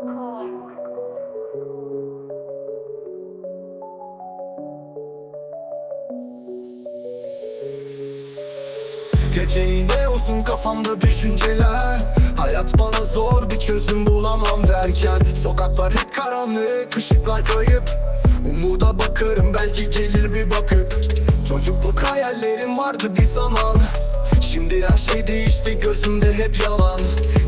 Gece yine uzun kafamda düşünceler. Hayat bana zor bir çözüm bulamam derken. Sokaklar hep karanlık, ışıklar kayıp. Umuda bakarım belki gelir bir bakıp. Çocukluk hayallerim vardı bir zaman Şimdi her şey değişti gözümde hep yalan.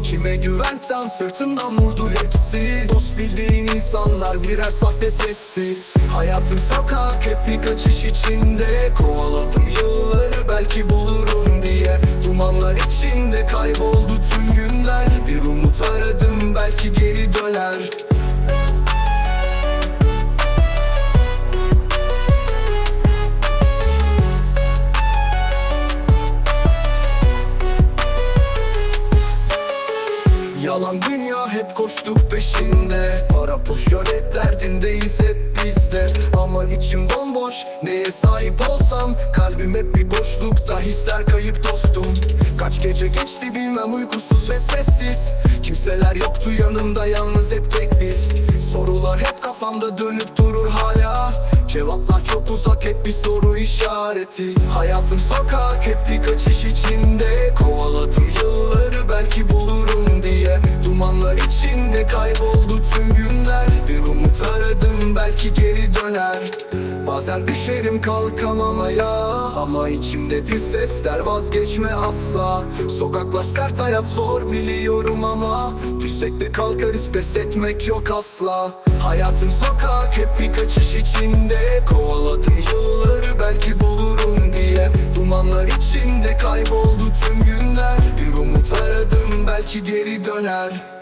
Kime güvensen sırtından vurdu hepsi. Dost bildiğin insanlar birer sahte testi. Hayatım sokak hep bir kaçış içinde. Kovaladım yılları belki bulurum diye. Dumanlar içinde kayboldu tüm günler. Bir umut aradım belki geri döner Yalan dünya hep koştuk peşinde. Para boş şöhret derdindeyiz hep bizde. Ama içim bomboş neye sahip olsam? Kalbim hep bir boşlukta hisler kayıp dostum. Kaç gece geçti bilmem uykusuz ve sessiz. Kimseler yoktu yanımda yalnız hep tek biz. Sorular hep kafamda dönüp durur hala. Cevaplar çok uzak hep bir soru işareti. Hayatım sokak hep bir kaçış içinde Bazen düşerim kalkamam ayağa Ama içimde bir ses der vazgeçme asla. Sokaklar sert hayat zor biliyorum ama. Düşsek de kalkarız pes etmek yok asla. Hayatım sokak hep bir kaçış içinde. Kovaladım yılları belki bulurum diye. Dumanlar içinde kayboldu tüm günler. Bir umut aradım belki geri döner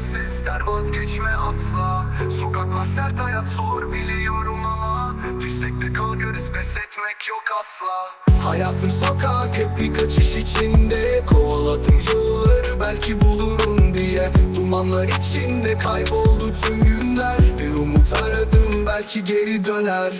ses der vazgeçme asla. Sokaklar sert hayat zor biliyorum ama. Düşsek de kalkarız pes etmek yok asla. Hayatım sokak hep bir kaçış içinde. Kovaladım yılları belki bulurum diye. Dumanlar içinde kayboldu tüm günler. Bir umut aradım belki geri döner